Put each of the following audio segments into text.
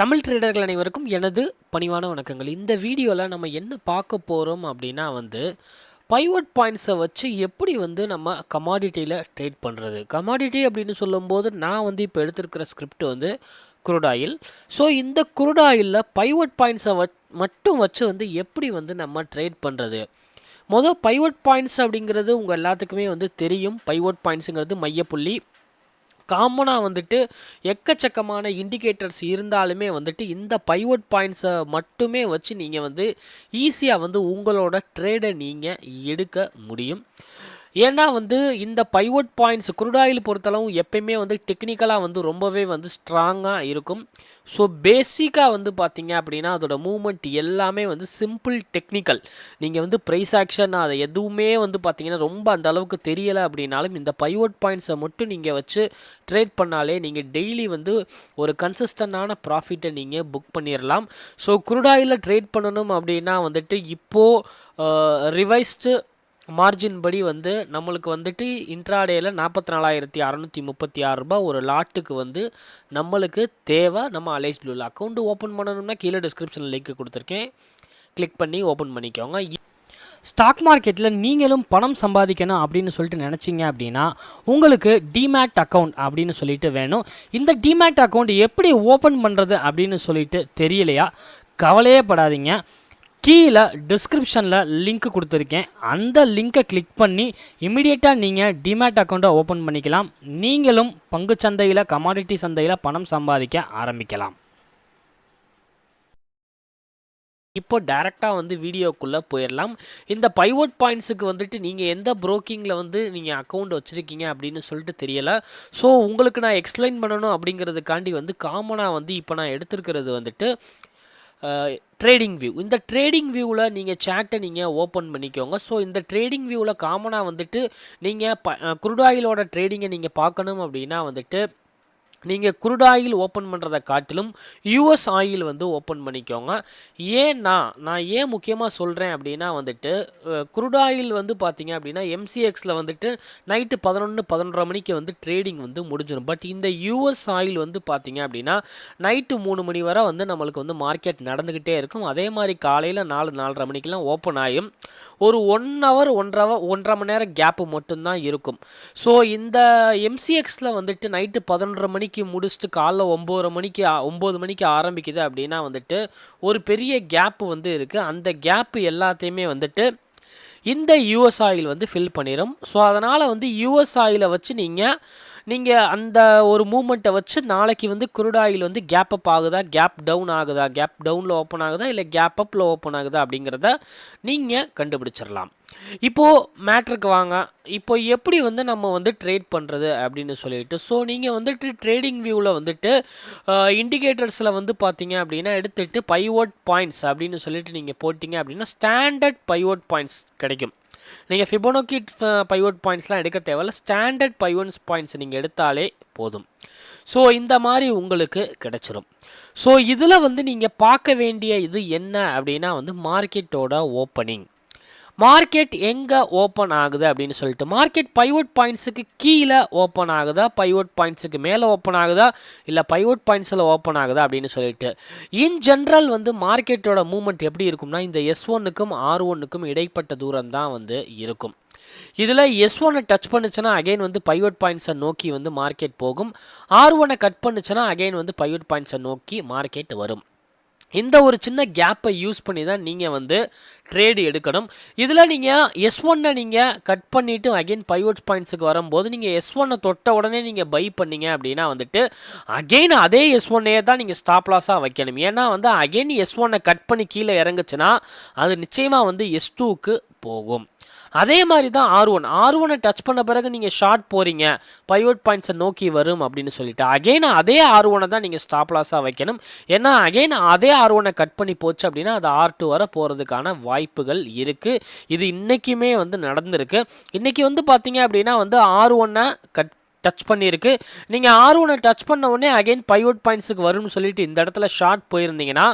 தமிழ் ட்ரேடர்கள் அனைவருக்கும் எனது பணிவான வணக்கங்கள். இந்த வீடியோவில் நம்ம என்ன பார்க்க போகிறோம் அப்படின்னா வந்து பைவட் பாயிண்ட்ஸை வச்சு எப்படி வந்து நம்ம கமாடிட்டியில் ட்ரேட் பண்ணுறது கமாடிட்டி அப்படின்னு சொல்லும்போது நான் வந்து இப்போ எடுத்திருக்கிற ஸ்கிரிப்ட் வந்து குருடாயில் ஸோ இந்த குருடாயிலில் பைவட் பாயிண்ட்ஸை வ மட்டும் வச்சு வந்து எப்படி வந்து நம்ம ட்ரேட் பண்ணுறது மொதல் பைவட் பாயிண்ட்ஸ் அப்படிங்கிறது உங்கள் எல்லாத்துக்குமே வந்து தெரியும். பைவட் பாயிண்ட்ஸுங்கிறது மையப்புள்ளி. காமனாக வந்துட்டு எக்கச்சக்கமான இண்டிகேட்டர்ஸ் இருந்தாலுமே வந்துட்டு இந்த பைவட் பாயிண்ட்ஸை மட்டுமே வச்சு நீங்கள் வந்து ஈஸியாக வந்து உங்களோட ட்ரேடை நீங்கள் எடுக்க முடியும். ஏன்னா வந்து இந்த பைவட் பாயிண்ட்ஸ் குருடாயில் பொறுத்தளவும் எப்பயுமே வந்து டெக்னிக்கலாக வந்து ரொம்பவே வந்து ஸ்ட்ராங்காக இருக்கும். ஸோ பேசிக்காக வந்து பார்த்தீங்க அப்படின்னா அதோட மூமெண்ட் எல்லாமே வந்து சிம்பிள் டெக்னிக்கல் நீங்கள் வந்து ப்ரைஸ் ஆக்ஷன் அதை எதுவுமே வந்து பார்த்தீங்கன்னா ரொம்ப அந்த அளவுக்கு தெரியலை அப்படின்னாலும் இந்த பைவட் பாயிண்ட்ஸை மட்டும் நீங்கள் வச்சு ட்ரேட் பண்ணாலே நீங்கள் டெய்லி வந்து ஒரு கன்சிஸ்டண்டான ப்ராஃபிட்டை நீங்கள் புக் பண்ணிடலாம் ஸோ குருடாயில் ட்ரேட் பண்ணணும் அப்படின்னா வந்துட்டு இப்போது ரிவைஸ்டு மார்ஜின் படி வந்து நம்மளுக்கு வந்துட்டு இன்ட்ராடேயில் நாற்பத்தி நாலாயிரத்தி அறநூற்றி முப்பத்தி ஆறு ரூபாய் ஒரு லாட்டுக்கு வந்து நம்மளுக்கு தேவை. நம்ம அலைஸ் ப்ளூவில் ஓப்பன் பண்ணணும்னா கீழே டிஸ்கிரிப்ஷனில் லிங்க் கொடுத்துருக்கேன். கிளிக் பண்ணி ஓப்பன் பண்ணிக்கோங்க. ஸ்டாக் மார்க்கெட்டில் நீங்களும் பணம் சம்பாதிக்கணும் அப்படின்னு சொல்லிட்டு நினச்சிங்க அப்படின்னா உங்களுக்கு டிமேட் அக்கௌண்ட் அப்படின்னு சொல்லிட்டு வேணும். இந்த டிமேட் அக்கௌண்ட் எப்படி ஓப்பன் பண்ணுறது அப்படின்னு சொல்லிட்டு தெரியலையா? கவலையே படாதீங்க. கீழே டிஸ்கிரிப்ஷனில் லிங்க் கொடுத்துருக்கேன். அந்த லிங்க்கை கிளிக் பண்ணி இமிடியேட்டாக நீங்கள் டிமேட் அக்கௌண்ட்டை ஓப்பன் பண்ணிக்கலாம். நீங்களும் பங்கு சந்தையில் கமாடிட்டி சந்தையில் பணம் சம்பாதிக்க ஆரம்பிக்கலாம். இப்போ டேரெக்டாக வந்து வீடியோக்குள்ளே போயிடலாம் இந்த பைவோட் பாயிண்ட்ஸுக்கு வந்துட்டு நீங்கள் எந்த ப்ரோக்கிங்கில் வந்து நீங்கள் அக்கௌண்ட் வச்சுருக்கீங்க அப்படின்னு சொல்லிட்டு தெரியலை. ஸோ உங்களுக்கு நான் எக்ஸ்பிளைன் பண்ணணும் அப்படிங்கிறதுக்காண்டி வந்து காமனாக வந்து இப்போ நான் எடுத்திருக்கிறது வந்துட்டு ட்ரேடிங் வியூ இந்த ட்ரேடிங் வியூவில் நீங்கள் சேட்டை நீங்கள் ஓப்பன் பண்ணிக்கோங்க. ஸோ இந்த ட்ரேடிங் வியூவில் காமனாக வந்துட்டு நீங்கள் ப குருடாயிலோட ட்ரேடிங்கை நீங்கள் பார்க்கணும் அப்படின்னா வந்துட்டு நீங்கள் குருட் ஆயில் ஓப்பன் பண்ணுறதை காட்டிலும் யூஎஸ் ஆயில் வந்து ஓப்பன் பண்ணிக்கோங்க. ஏன்னா நான் ஏன் முக்கியமாக சொல்கிறேன் அப்படின்னா வந்துட்டு குருட் ஆயில் வந்து பார்த்தீங்க அப்படின்னா எம்சிஎக்ஸில் வந்துட்டு நைட்டு பதினொன்று பதினொன்றரை மணிக்கு வந்து ட்ரேடிங் வந்து முடிஞ்சிடும் பட் இந்த யூஎஸ் ஆயில் வந்து பார்த்தீங்க அப்படின்னா நைட்டு மூணு மணி வரை வந்து நம்மளுக்கு வந்து மார்க்கெட் நடந்துக்கிட்டே இருக்கும். அதே மாதிரி காலையில் நாலு நாலரை மணிக்கெலாம் ஓப்பன் ஆகும் ஒரு ஒன் ஹவர் ஒன்றரை ஒன்றரை மணி நேரம் கேப்பு மட்டும்தான் இருக்கும். ஸோ இந்த எம்சிஎக்ஸில் வந்துட்டு நைட்டு பதினொன்றரை மணிக்கு முடிச்சுட்டு காலைல ஒம்பது மணிக்கு ஒம்பது மணிக்கு ஆரம்பிக்குது அப்படின்னா வந்துட்டு ஒரு பெரிய கேப்பு வந்து இருக்குது அந்த கேப்பு எல்லாத்தையுமே வந்துட்டு இந்த யூஎஸ் ஆயில் வந்து ஃபில் பண்ணிடும் ஸோ அதனால் வந்து யூஎஸ் ஆயிலை வச்சு நீங்கள் நீங்கள் அந்த ஒரு மூமெண்ட்டை வச்சு நாளைக்கு வந்து குருடாயில் வந்து கேப் அப் ஆகுதா? கேப் டவுன் ஆகுதா? கேப் டவுனில் ஓப்பன் ஆகுதா? இல்லை கேப் அப்பில் ஓப்பன் ஆகுதா? அப்படிங்கிறத நீங்கள் கண்டுபிடிச்சிடலாம் இப்போது மேட்ருக்கு வாங்க. இப்போ எப்படி வந்து நம்ம வந்து ட்ரேட் பண்ணுறது அப்படின்னு சொல்லிட்டு ஸோ நீங்கள் வந்துட்டு ட்ரேடிங் வியூவில் வந்துட்டு இண்டிகேட்டர்ஸில் வந்து பார்த்தீங்க அப்படின்னா எடுத்துகிட்டு பைவோட் பாயிண்ட்ஸ் அப்படின்னு சொல்லிட்டு நீங்கள் போட்டிங்க அப்படின்னா ஸ்டாண்டர்ட் பைவோட் பாயிண்ட்ஸ் கிடைக்கும். நீங்கள் ஃபிபோனோக்கி பைவோட் பாயிண்ட்ஸ்லாம் எடுக்க தேவையில்ல. ஸ்டாண்டர்ட் பைவோன்ஸ் பாயிண்ட்ஸ் நீங்கள் எடுத்தாலே போதும். ஸோ இந்த மாதிரி உங்களுக்கு கிடச்சிரும். ஸோ இதில் வந்து நீங்கள் பார்க்க வேண்டிய இது என்ன அப்படின்னா வந்து மார்க்கெட்டோட ஓப்பனிங் மார்க்கெட் எங்கே ஓப்பன் ஆகுது அப்படின்னு சொல்லிட்டு மார்க்கெட் பைவோட் பாயிண்ட்ஸுக்கு கீழே ஓப்பன் ஆகுதா? பைவோட் பாயிண்ட்ஸுக்கு மேலே ஓப்பன் ஆகுதா? இல்லை பைவோட் பாயிண்ட்ஸில் ஓப்பன் ஆகுதா அப்படின்னு சொல்லிட்டு. இன் ஜென்ரல் வந்து மார்க்கெட்டோட மூமெண்ட் எப்படி இருக்கும்னா இந்த எஸ் ஒன்னுக்கும் ஆர் ஒன்னுக்கும் இடைப்பட்ட தூரம் தான் வந்து இருக்கும். இதில் எஸ் ஒன்னை டச் பண்ணுச்சுன்னா அகைன் வந்து பைவட் பாயிண்ட்ஸை நோக்கி வந்து மார்க்கெட் போகும். ஆர் ஒன்னை கட் பண்ணுச்சுன்னா அகைன் வந்து பைவட் பாயிண்ட்ஸை நோக்கி மார்க்கெட் வரும். இந்த ஒரு சின்ன கேப்பை யூஸ் பண்ணி தான் நீங்கள் வந்து ட்ரேடு எடுக்கணும். இதில் நீங்கள் எஸ் ஒன்னை நீங்கள் கட் பண்ணிவிட்டு அகெயின் பைவட் பாயிண்ட்ஸுக்கு வரும்போது நீங்கள் எஸ் ஒன்னை தொட்ட உடனே நீங்கள் பை பண்ணீங்க அப்படின்னா வந்துட்டு அகெயின் அதே எஸ் ஒன்னையே தான் நீங்கள் ஸ்டாப் லாஸாக வைக்கணும். ஏன்னா வந்து அகெயின் எஸ் ஒன்னை கட் பண்ணி கீழே இறங்குச்சுன்னா அது நிச்சயமாக வந்து எஸ் டூக்கு போகும். அதே மாதிரி தான் ஆர் ஒன் ஆர் ஒனை டச் பண்ண பிறகு நீங்கள் ஷார்ட் போகிறீங்க பைவட் பாயிண்ட்ஸை நோக்கி வரும் அப்படின்னு சொல்லிட்டு. அகைன் அதே ஆர் ஒனை தான் நீங்கள் ஸ்டாப் லாஸாக வைக்கணும். ஏன்னா அகைன் அதே ஆர் ஒனை கட் பண்ணி போச்சு அப்படின்னா அது ஆர் டூ வர போகிறதுக்கான வாய்ப்புகள் இருக்குது இது இன்றைக்குமே வந்து நடந்திருக்கு. இன்றைக்கி வந்து பார்த்தீங்க அப்படின்னா வந்து ஆர் ஒன்னை கட் டச் பண்ணியிருக்கு. நீங்கள் ஆர் ஒனை டச் பண்ண உடனே அகைன் பைவோட் பாயிண்ட்ஸுக்கு வரும்னு சொல்லிட்டு இந்த இடத்துல ஷார்ட் போயிருந்தீங்கன்னா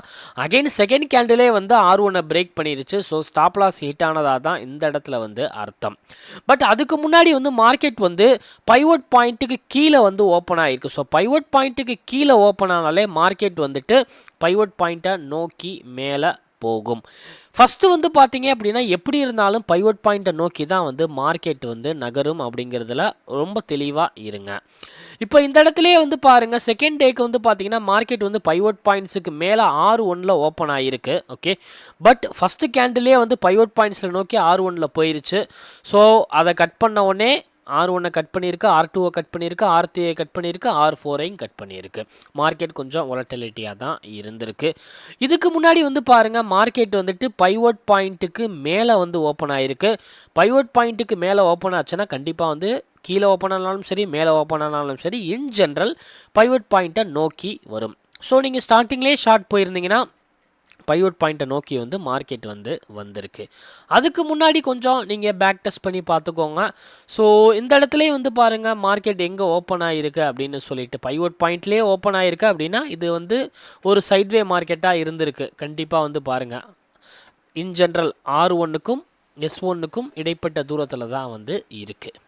அகைன் செகண்ட் கேண்டிலே வந்து ஆர் ஒனை பிரேக் பண்ணிருச்சு. ஸோ ஸ்டாப் லாஸ் ஹிட் ஆனதாக தான் இந்த இடத்துல வந்து அர்த்தம். பட் அதுக்கு முன்னாடி வந்து மார்க்கெட் வந்து பைவோட் பாயிண்ட்டுக்கு கீழே வந்து ஓப்பன் ஆகிருக்கு ஸோ பைவோட் பாயிண்ட்டுக்கு கீழே ஓப்பன் ஆனாலே மார்க்கெட் வந்துட்டு பைவோட் பாயிண்ட்டை நோக்கி மேலே போகும். ஃபஸ்ட்டு வந்து பார்த்தீங்க அப்படின்னா எப்படி இருந்தாலும் பைவட் பாயிண்ட்டை நோக்கி தான் வந்து மார்க்கெட் வந்து நகரும் அப்படிங்கிறதுல ரொம்ப தெளிவாக இருங்க. இப்போ இந்த இடத்துலையே வந்து பாருங்கள் செகண்ட் டேக்கு வந்து பார்த்தீங்கன்னா மார்க்கெட் வந்து பைவட் பாயிண்ட்ஸுக்கு மேலே ஆறு ஒன்றில் ஓப்பன் ஆகிருக்கு ஓகே பட் ஃபஸ்ட்டு கேண்டிலே வந்து பைவட் பாயிண்ட்ஸில் நோக்கி ஆறு ஒன்றில் போயிருச்சு. ஸோ அதை கட் பண்ண உடனே ஆர் ஒன்னை கட் பண்ணியிருக்கு ஆர் டூவை கட் பண்ணியிருக்கு ஆர் த்ரீயை கட் பண்ணியிருக்கு ஆர் ஃபோரையும் கட் பண்ணியிருக்கு. மார்க்கெட் கொஞ்சம் ஒலட்டிலிட்டியாக தான் இருந்திருக்கு. இதுக்கு முன்னாடி வந்து பாருங்கள் மார்க்கெட் வந்துட்டு பைவோட் பாயிண்ட்டுக்கு மேலே வந்து ஓப்பன் ஆகிருக்கு பைவோட் பாயிண்ட்டுக்கு மேலே ஓப்பன் ஆச்சுன்னா கண்டிப்பாக வந்து கீழே ஓப்பன் ஆனாலும் சரி மேலே ஓப்பன் ஆனாலும் சரி இன் ஜென்ரல் பைவட் பாயிண்ட்டை நோக்கி வரும். ஸோ நீங்கள் ஸ்டார்டிங்லேயே ஷார்ட் போயிருந்தீங்கன்னா பைவட் பாயிண்ட்டை நோக்கி வந்து மார்க்கெட் வந்து வந்திருக்கு. அதுக்கு முன்னாடி கொஞ்சம் நீங்கள் பேக் டெஸ்ட் பண்ணி பார்த்துக்கோங்க. ஸோ இந்த இடத்துலையும் வந்து பாருங்கள் மார்க்கெட் எங்கே ஓப்பன் ஆகிருக்கு அப்படின்னு சொல்லிட்டு பைவட் பாயிண்ட்லேயே ஓப்பன் ஆகிருக்கு அப்படின்னா இது வந்து ஒரு சைட்வே மார்க்கெட்டாக இருந்திருக்கு. கண்டிப்பாக வந்து பாருங்கள் இன் ஜென்ரல் ஆர் ஒன்றுக்கும் எஸ் ஒன்றுக்கும் இடைப்பட்ட தூரத்தில் தான் வந்து இருக்குது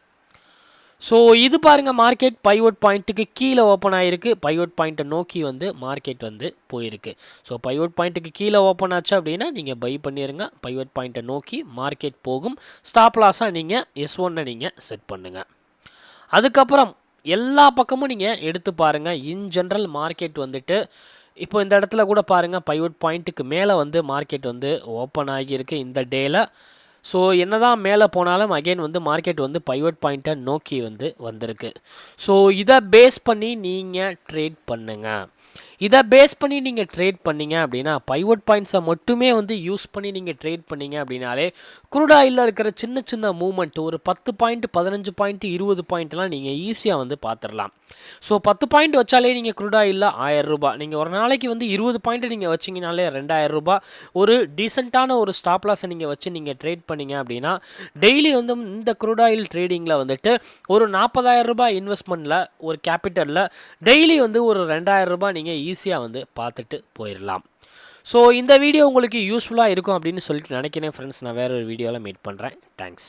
ஸோ இது பாருங்கள் மார்க்கெட் பைவட் பாயிண்ட்டுக்கு கீழே ஓப்பன் ஆகிருக்கு பைவட் பாயிண்ட்டை நோக்கி வந்து மார்க்கெட் வந்து போயிருக்கு. ஸோ பைவட் பாயிண்ட்டுக்கு கீழே ஓப்பன் ஆச்சு அப்படின்னா நீங்கள் பை பண்ணிடுங்க பைவட் பாயிண்ட்டை நோக்கி மார்க்கெட் போகும். ஸ்டாப் லாஸாக நீங்கள் எஸ் ஒன்னை நீங்கள் செட் பண்ணுங்கள் அதுக்கப்புறம் எல்லா பக்கமும் நீங்கள் எடுத்து பாருங்கள் இன் ஜென்ரல் மார்க்கெட் வந்துட்டு இப்போ இந்த இடத்துல கூட பாருங்கள் பைவட் பாயிண்ட்டுக்கு மேலே வந்து மார்க்கெட் வந்து ஓப்பன் ஆகியிருக்கு. இந்த டேயில் ஸோ என்னதான் மேலே போனாலும் அகைன் வந்து மார்க்கெட் வந்து பைவட் பாயிண்ட்டை நோக்கி வந்து வந்திருக்கு. ஸோ இதை பேஸ் பண்ணி நீங்கள் ட்ரேட் பண்ணுங்கள் இதை பேஸ் பண்ணி நீங்கள் ட்ரேட் பண்ணீங்க அப்படின்னா பைவட் பாயிண்ட்ஸை மட்டுமே வந்து யூஸ் பண்ணி நீங்கள் ட்ரேட் பண்ணீங்க அப்படின்னாலே குரூட் ஆயிலில் இருக்கிற சின்ன சின்ன மூமெண்ட் ஒரு பத்து பாயிண்ட் பதினஞ்சு பாயிண்ட் இருபது பாயிண்ட்லாம் நீங்கள் ஈஸியாக வந்து பார்த்துடலாம். ஸோ பத்து பாயிண்ட் வச்சாலே நீங்கள் குரூட் ஆயிலில் ஆயிரம் ரூபாய். நீங்கள் ஒரு நாளைக்கு வந்து இருபது பாயிண்ட் நீங்கள் வச்சிங்கனாலே ரெண்டாயிரம் ரூபாய். ஒரு டீசெண்டான ஒரு ஸ்டாப் லாஸை நீங்கள் வச்சு நீங்கள் ட்ரேட் பண்ணீங்க அப்படின்னா டெய்லி வந்து இந்த குரூட் ஆயில் ட்ரேடிங்கில் வந்துட்டு ஒரு நாற்பதாயிரம் ரூபாய் இன்வெஸ்ட்மெண்ட்டில் ஒரு கேபிட்டலில் டெய்லி வந்து ஒரு ரெண்டாயிரம் ரூபாய் நீங்கள் ஈஸியாக வந்து பார்த்துட்டு போயிடலாம் ஸோ இந்த வீடியோ உங்களுக்கு யூஸ்ஃபுல்லாக இருக்கும் அப்படின்னு சொல்லிட்டு நினைக்கிறேன். ஃப்ரெண்ட்ஸ் நான் வேறு ஒரு வீடியோவில் மீட் பண்ணுறேன் தேங்க்ஸ்